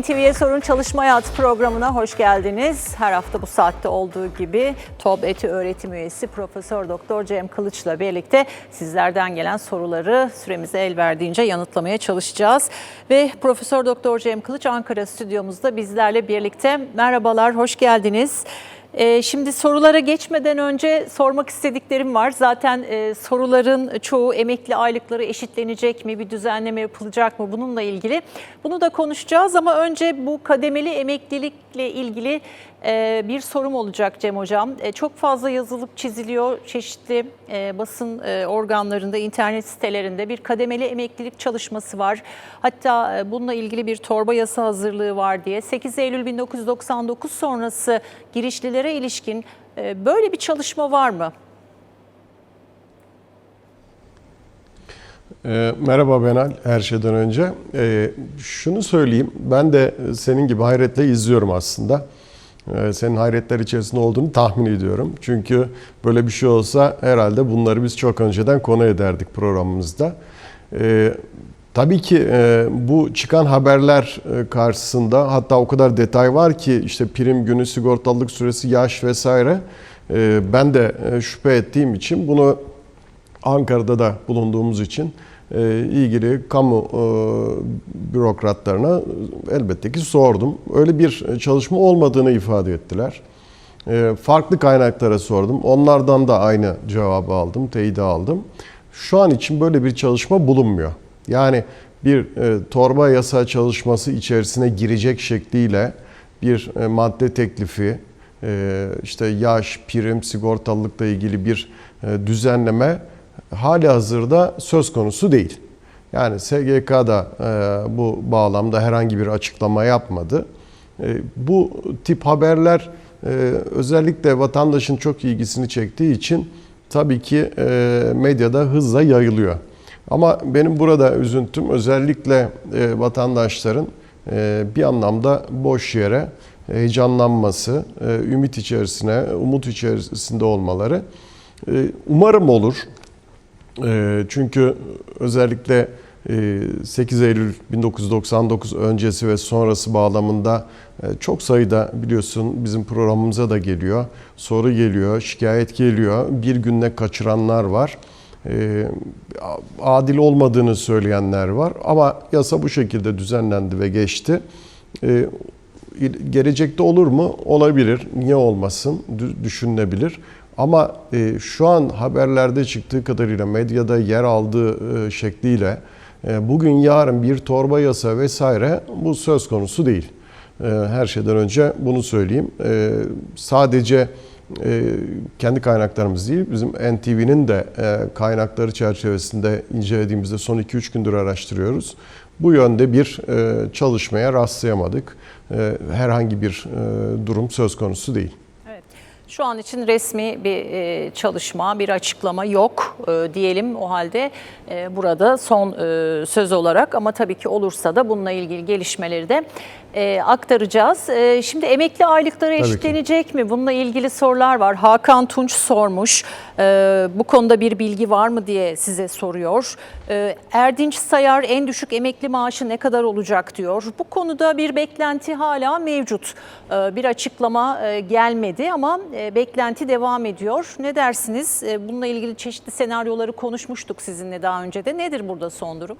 NTV'ye Sorun Çalışma Hayatı programına hoş geldiniz. Her hafta bu saatte olduğu gibi TOB Eti öğretim üyesi Profesör Doktor Cem Kılıç'la birlikte sizlerden gelen soruları süremize el verdiğince yanıtlamaya çalışacağız. Ve Profesör Doktor Cem Kılıç Ankara stüdyomuzda bizlerle birlikte. Merhabalar, hoş geldiniz. Ee, Şimdi sorulara geçmeden önce sormak istediklerim var. Zaten e, soruların çoğu emekli aylıkları eşitlenecek mi, bir düzenleme yapılacak mı bununla ilgili. Bunu da konuşacağız ama önce bu kademeli emeklilikle ilgili e, bir sorum olacak Cem Hocam. E, Çok fazla yazılıp çiziliyor çeşitli e, basın e, organlarında, internet sitelerinde bir kademeli emeklilik çalışması var. Hatta e, bununla ilgili bir torba yasa hazırlığı var diye. 8 Eylül 1999 sonrası girişlilere ilişkin böyle bir çalışma var mı? E, merhaba Benal her şeyden önce. Şunu söyleyeyim, ben de senin gibi hayretle izliyorum aslında. E, senin hayretler içerisinde olduğunu tahmin ediyorum. Çünkü böyle bir şey olsa herhalde bunları biz çok önceden konu ederdik programımızda. E, tabii ki e, bu çıkan haberler e, karşısında hatta o kadar detay var ki işte prim günü, sigortalılık süresi, yaş vesaire. E, ben de e, şüphe ettiğim için bunu Ankara'da da bulunduğumuz için ilgili kamu e, bürokratlarına elbette ki sordum. Öyle bir çalışma olmadığını ifade ettiler. E, Farklı kaynaklara sordum. Onlardan da aynı cevabı aldım, teyidi aldım. Şu an için böyle bir çalışma bulunmuyor. Yani bir e, torba yasa çalışması içerisine girecek şekliyle bir e, madde teklifi, işte yaş, prim, sigortalılıkla ilgili bir düzenleme hali hazırda söz konusu değil. Yani SGK da e, bu bağlamda herhangi bir açıklama yapmadı. E, bu tip haberler e, özellikle vatandaşın çok ilgisini çektiği için tabii ki e, medyada hızla yayılıyor. Ama benim burada üzüntüm özellikle vatandaşların bir anlamda boş yere heyecanlanması, ümit içerisine, umut içerisinde olmaları. Umarım olur. E, çünkü özellikle e, 8 Eylül 1999 öncesi ve sonrası bağlamında e, çok sayıda biliyorsun bizim programımıza da geliyor. Soru geliyor, şikayet geliyor. Bir günde kaçıranlar var. E, adil olmadığını söyleyenler var. Ama yasa bu şekilde düzenlendi ve geçti. E, gelecekte olur mu? Olabilir. Niye olmasın? Dü- Düşünülebilir. Ama e, şu an haberlerde çıktığı kadarıyla medyada yer aldığı e, şekliyle e, bugün yarın bir torba yasa vesaire bu söz konusu değil. E, her şeyden önce bunu söyleyeyim. E, sadece e, kendi kaynaklarımız değil, bizim NTV'nin de e, kaynakları çerçevesinde incelediğimizde son 2-3 gündür araştırıyoruz. Bu yönde bir e, çalışmaya rastlayamadık. E, herhangi bir e, durum söz konusu değil. Şu an için resmi bir e, çalışma, bir açıklama yok e, diyelim o halde e, burada son söz olarak. Ama tabii ki olursa da bununla ilgili gelişmeleri de e, aktaracağız. E, şimdi emekli aylıkları Tabii eşitlenecek mi? Bununla ilgili sorular var. Hakan Tunç sormuş. E, bu konuda bir bilgi var mı diye size soruyor. E, Erdinç Sayar en düşük emekli maaşı ne kadar olacak diyor. Bu konuda bir beklenti hala mevcut. E, bir açıklama e, gelmedi ama e, beklenti devam ediyor. Ne dersiniz? E, bununla ilgili çeşitli senaryoları konuşmuştuk sizinle daha önce de. Nedir burada son durum?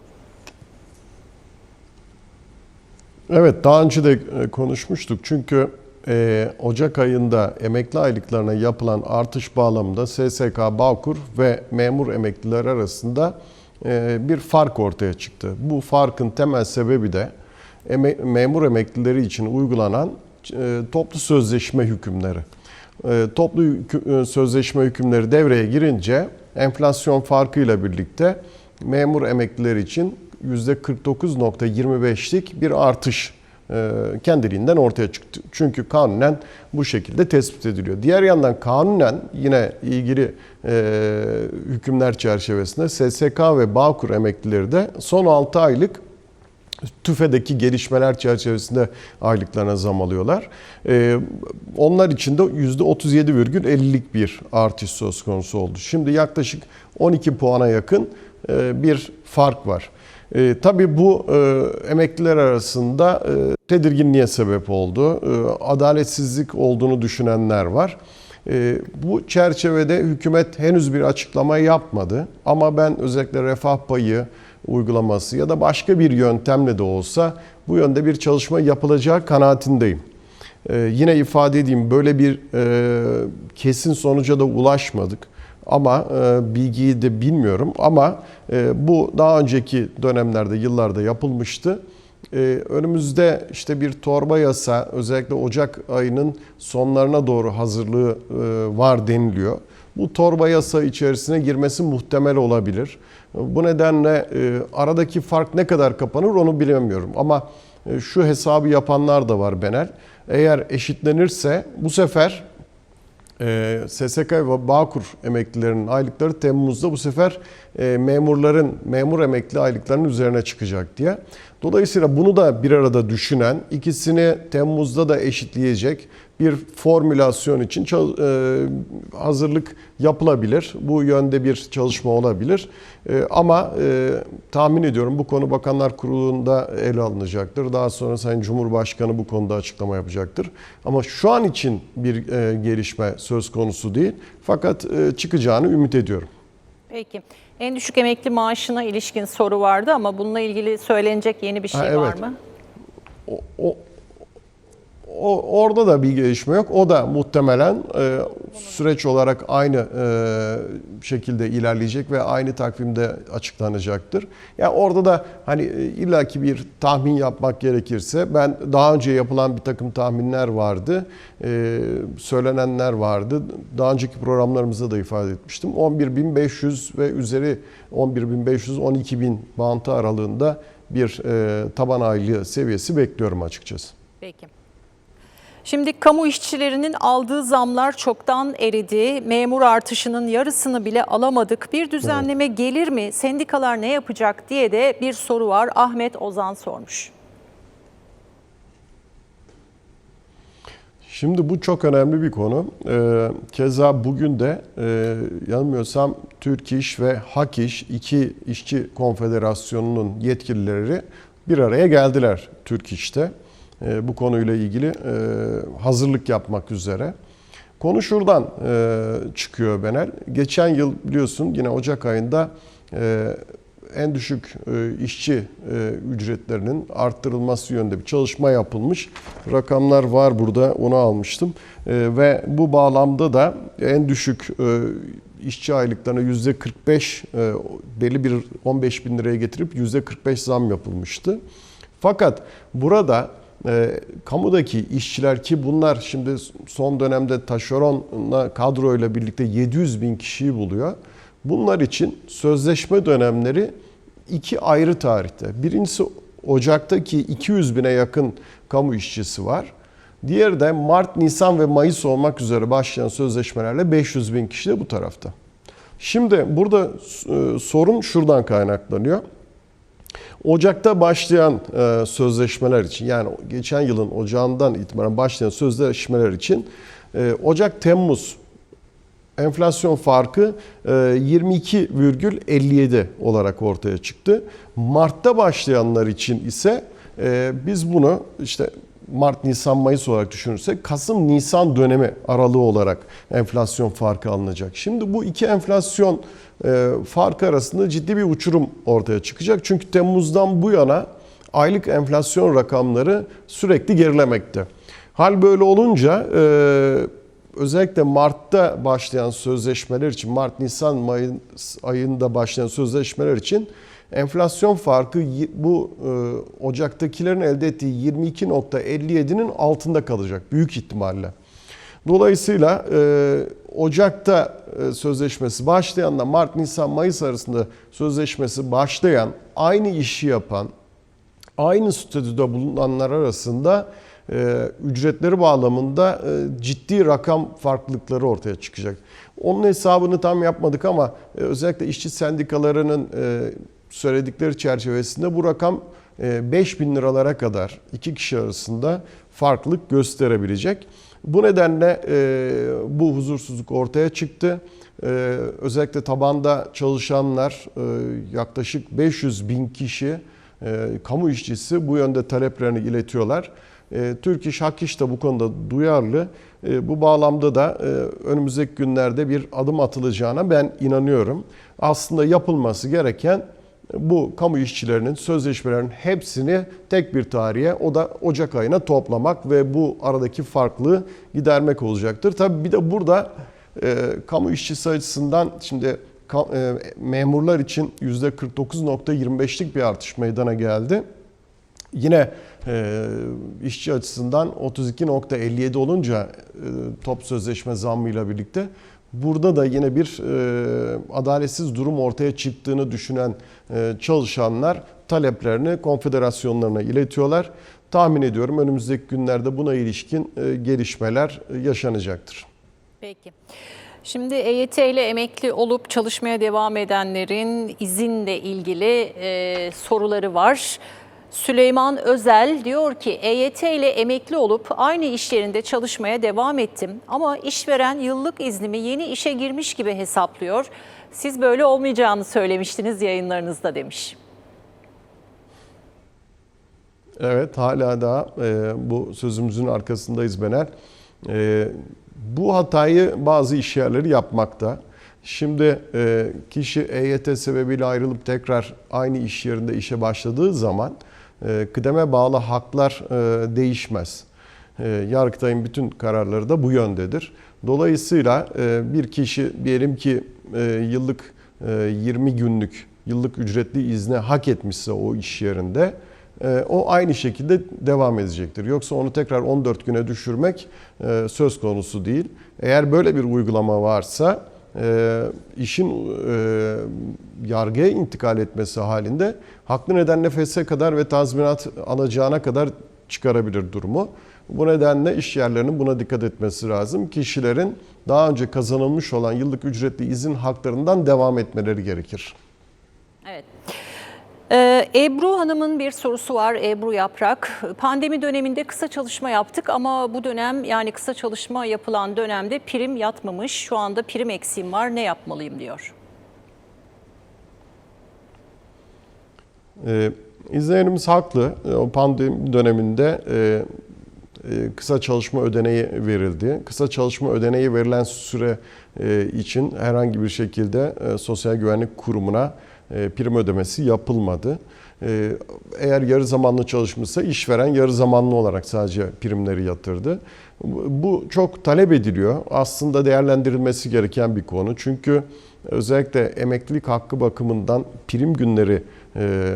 Evet daha önce de e, konuşmuştuk çünkü e, Ocak ayında emekli aylıklarına yapılan artış bağlamında SSK, Bağkur ve memur emekliler arasında e, bir fark ortaya çıktı. Bu farkın temel sebebi de eme- memur emeklileri için uygulanan e, toplu sözleşme hükümleri. E, toplu hükü- e, sözleşme hükümleri devreye girince enflasyon farkıyla birlikte memur emekliler için %49.25'lik bir artış e, kendiliğinden ortaya çıktı. Çünkü kanunen bu şekilde tespit ediliyor. Diğer yandan kanunen yine ilgili e, hükümler çerçevesinde SSK ve Bağkur emeklileri de son 6 aylık TÜFE'deki gelişmeler çerçevesinde aylıklarına zam alıyorlar. Ee, onlar için de %37,50'lik bir artış söz konusu oldu. Şimdi yaklaşık 12 puana yakın e, bir fark var. E, tabii bu e, emekliler arasında e, tedirginliğe sebep oldu. E, adaletsizlik olduğunu düşünenler var. E, bu çerçevede hükümet henüz bir açıklama yapmadı. Ama ben özellikle refah payı uygulaması ya da başka bir yöntemle de olsa bu yönde bir çalışma yapılacağı kanaatindeyim. Ee, yine ifade edeyim böyle bir e, kesin sonuca da ulaşmadık. Ama e, bilgiyi de bilmiyorum ama e, bu daha önceki dönemlerde yıllarda yapılmıştı. E, önümüzde işte bir torba yasa özellikle Ocak ayının sonlarına doğru hazırlığı e, var deniliyor. Bu torba yasa içerisine girmesi muhtemel olabilir. Bu nedenle e, aradaki fark ne kadar kapanır onu bilemiyorum. Ama e, şu hesabı yapanlar da var Benel. Eğer eşitlenirse bu sefer e, SSK ve Bağkur emeklilerinin aylıkları Temmuz'da bu sefer e, memurların memur emekli aylıklarının üzerine çıkacak diye. Dolayısıyla bunu da bir arada düşünen, ikisini Temmuz'da da eşitleyecek bir formülasyon için e, hazırlık yapılabilir. Bu yönde bir çalışma olabilir. E, ama e, tahmin ediyorum bu konu Bakanlar Kurulu'nda ele alınacaktır. Daha sonra Sayın Cumhurbaşkanı bu konuda açıklama yapacaktır. Ama şu an için bir gelişme söz konusu değil. Fakat çıkacağını ümit ediyorum. Peki. En düşük emekli maaşına ilişkin soru vardı ama bununla ilgili söylenecek yeni bir şey Ha, var evet. mı? O, o, o- orada da bir gelişme yok. O da muhtemelen e, süreç olarak aynı e, şekilde ilerleyecek ve aynı takvimde açıklanacaktır. Yani orada da hani e, illaki bir tahmin yapmak gerekirse ben daha önce yapılan bir takım tahminler vardı. E, söylenenler vardı. Daha önceki programlarımızda da ifade etmiştim. 11.500 ve üzeri 11.500-12.000 bantı aralığında bir e, taban aylığı seviyesi bekliyorum açıkçası. Peki. Şimdi kamu işçilerinin aldığı zamlar çoktan eridi. Memur artışının yarısını bile alamadık. Bir düzenleme gelir mi? Sendikalar ne yapacak diye de bir soru var. Ahmet Ozan sormuş. Şimdi bu çok önemli bir konu. Ee, keza bugün de e, yanılmıyorsam Türk İş ve Hak İş iki işçi konfederasyonunun yetkilileri bir araya geldiler Türk İş'te. E, bu konuyla ilgili e, hazırlık yapmak üzere. Konu şuradan e, çıkıyor Benel. Geçen yıl biliyorsun yine Ocak ayında e, en düşük işçi ücretlerinin arttırılması yönünde bir çalışma yapılmış. Rakamlar var burada onu almıştım. Ve bu bağlamda da en düşük işçi aylıklarına yüzde 45 e, belli bir 15 bin liraya getirip yüzde 45 zam yapılmıştı. Fakat burada e, kamudaki işçiler ki bunlar şimdi son dönemde taşeronla kadroyla birlikte 700 bin kişiyi buluyor. Bunlar için sözleşme dönemleri iki ayrı tarihte. Birincisi Ocak'taki 200 bine yakın kamu işçisi var. Diğeri de Mart, Nisan ve Mayıs olmak üzere başlayan sözleşmelerle 500 bin kişi de bu tarafta. Şimdi burada e, sorun şuradan kaynaklanıyor. Ocak'ta başlayan e, sözleşmeler için yani geçen yılın ocağından itibaren başlayan sözleşmeler için e, Ocak-Temmuz enflasyon farkı e, 22,57 olarak ortaya çıktı. Mart'ta başlayanlar için ise e, biz bunu işte Mart, Nisan, Mayıs olarak düşünürsek Kasım, Nisan dönemi aralığı olarak enflasyon farkı alınacak. Şimdi bu iki enflasyon e, farkı arasında ciddi bir uçurum ortaya çıkacak. Çünkü Temmuz'dan bu yana aylık enflasyon rakamları sürekli gerilemekte. Hal böyle olunca e, özellikle Mart'ta başlayan sözleşmeler için, Mart-Nisan Mayıs ayında başlayan sözleşmeler için enflasyon farkı bu e, Ocak'takilerin elde ettiği 22.57'nin altında kalacak büyük ihtimalle. Dolayısıyla e, Ocak'ta e, sözleşmesi başlayanla Mart, Nisan, Mayıs arasında sözleşmesi başlayan, aynı işi yapan, aynı statüde bulunanlar arasında ücretleri bağlamında e, ciddi rakam farklılıkları ortaya çıkacak. Onun hesabını tam yapmadık ama e, özellikle işçi sendikalarının e, söyledikleri çerçevesinde bu rakam e, 5 bin liralara kadar iki kişi arasında farklılık gösterebilecek. Bu nedenle bu huzursuzluk ortaya çıktı. Özellikle tabanda çalışanlar yaklaşık 500 bin kişi kamu işçisi bu yönde taleplerini iletiyorlar. E, Türk İş Hak İş de bu konuda duyarlı. E, bu bağlamda da e, önümüzdeki günlerde bir adım atılacağına ben inanıyorum. Aslında yapılması gereken bu kamu işçilerinin sözleşmelerinin hepsini tek bir tarihe o da Ocak ayına toplamak ve bu aradaki farklılığı gidermek olacaktır. Tabii bir de burada e, kamu işçisi açısından şimdi e, memurlar için %49.25'lik bir artış meydana geldi. Yine e, işçi açısından 32.57 olunca e, top sözleşme zammıyla birlikte burada da yine bir e, adaletsiz durum ortaya çıktığını düşünen e, çalışanlar taleplerini konfederasyonlarına iletiyorlar. Tahmin ediyorum önümüzdeki günlerde buna ilişkin e, gelişmeler e, yaşanacaktır. Peki. Şimdi EYT ile emekli olup çalışmaya devam edenlerin izinle ilgili e, soruları var. Süleyman Özel diyor ki EYT ile emekli olup aynı iş yerinde çalışmaya devam ettim ama işveren yıllık iznimi yeni işe girmiş gibi hesaplıyor. Siz böyle olmayacağını söylemiştiniz yayınlarınızda demiş. Evet hala da e, bu sözümüzün arkasındayız Bener. E, bu hatayı bazı iş yerleri yapmakta. Şimdi e, kişi EYT sebebiyle ayrılıp tekrar aynı iş yerinde işe başladığı zaman kıdeme bağlı haklar e, değişmez. E, Yargıtay'ın bütün kararları da bu yöndedir. Dolayısıyla e, bir kişi diyelim ki e, yıllık e, 20 günlük yıllık ücretli izne hak etmişse o iş yerinde o aynı şekilde devam edecektir. Yoksa onu tekrar 14 güne düşürmek söz konusu değil. Eğer böyle bir uygulama varsa e, işin e, yargıya intikal etmesi halinde haklı nedenle feshe kadar ve tazminat alacağına kadar çıkarabilir durumu. Bu nedenle iş yerlerinin buna dikkat etmesi lazım. Kişilerin daha önce kazanılmış olan yıllık ücretli izin haklarından devam etmeleri gerekir. Evet. Ee, Ebru Hanım'ın bir sorusu var. Ebru Yaprak. Pandemi döneminde kısa çalışma yaptık ama bu dönem yani kısa çalışma yapılan dönemde prim yatmamış. Şu anda prim eksiğim var. Ne yapmalıyım diyor. Ee, izleyenimiz haklı. Ee, O pandemi döneminde e, e, kısa çalışma ödeneği verildi. Kısa çalışma ödeneği verilen süre e, için herhangi bir şekilde e, Sosyal Güvenlik Kurumu'na prim ödemesi yapılmadı. E, Eğer yarı zamanlı çalışmışsa işveren yarı zamanlı olarak sadece primleri yatırdı. Bu bu çok talep ediliyor. Aslında değerlendirilmesi gereken bir konu. Çünkü özellikle emeklilik hakkı bakımından prim günleri e,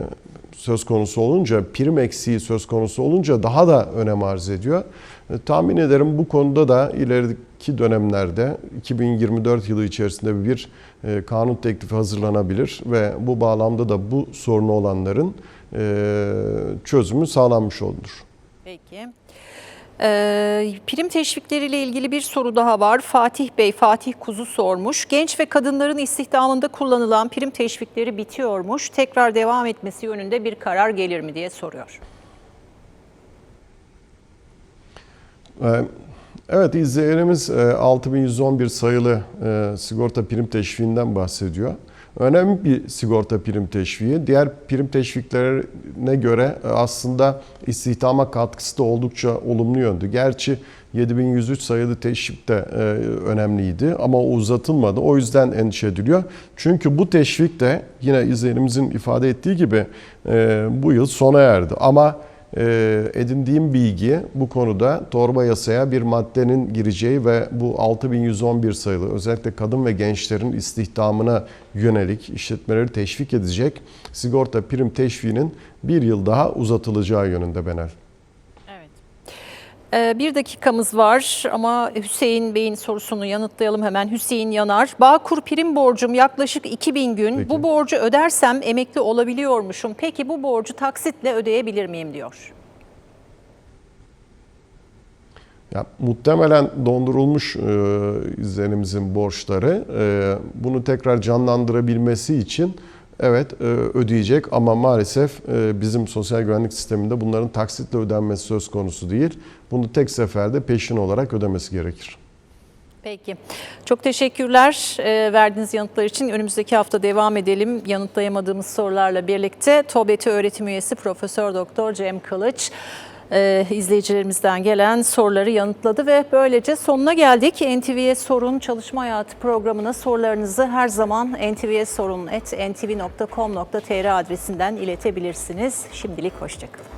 söz konusu olunca, prim eksiği söz konusu olunca daha da önem arz ediyor. E, Tahmin ederim bu konuda da ileriki dönemlerde 2024 yılı içerisinde bir e, kanun teklifi hazırlanabilir ve bu bağlamda da bu sorunu olanların e, çözümü sağlanmış olur. Peki. Ee, prim teşvikleriyle ilgili bir soru daha var. Fatih Bey, Fatih Kuzu sormuş. Genç ve kadınların istihdamında kullanılan prim teşvikleri bitiyormuş. Tekrar devam etmesi yönünde bir karar gelir mi diye soruyor. Ee, Evet izleyenimiz e, 6111 sayılı e, sigorta prim teşviğinden bahsediyor. Önemli bir sigorta prim teşviği. Diğer prim teşviklerine göre e, aslında istihdama katkısı da oldukça olumlu yöndü. Gerçi 7103 sayılı teşvik de e, önemliydi ama o uzatılmadı. O yüzden endişe ediliyor. Çünkü bu teşvik de yine izleyenimizin ifade ettiği gibi e, bu yıl sona erdi. Ama edindiğim bilgi bu konuda torba yasaya bir maddenin gireceği ve bu 6111 sayılı özellikle kadın ve gençlerin istihdamına yönelik işletmeleri teşvik edecek sigorta prim teşviğinin bir yıl daha uzatılacağı yönünde Benel. Ee, bir dakikamız var ama Hüseyin Bey'in sorusunu yanıtlayalım hemen. Hüseyin Yanar, Bağkur prim borcum yaklaşık 2000 gün. Peki. Bu borcu ödersem emekli olabiliyormuşum. Peki bu borcu taksitle ödeyebilir miyim diyor. Ya, muhtemelen dondurulmuş e, izlenimizin borçları e, bunu tekrar canlandırabilmesi için evet e, ödeyecek ama maalesef e, bizim sosyal güvenlik sisteminde bunların taksitle ödenmesi söz konusu değil. Bunu tek seferde peşin olarak ödemesi gerekir. Peki. Çok teşekkürler e, verdiğiniz yanıtlar için. Önümüzdeki hafta devam edelim. Yanıtlayamadığımız sorularla birlikte TOBET'i öğretim üyesi Profesör Doktor Cem Kılıç e, izleyicilerimizden gelen soruları yanıtladı ve böylece sonuna geldik. NTV'ye Sorun Çalışma Hayatı programına sorularınızı her zaman ntvsorun.ntv.com.tr adresinden iletebilirsiniz. Şimdilik hoşçakalın.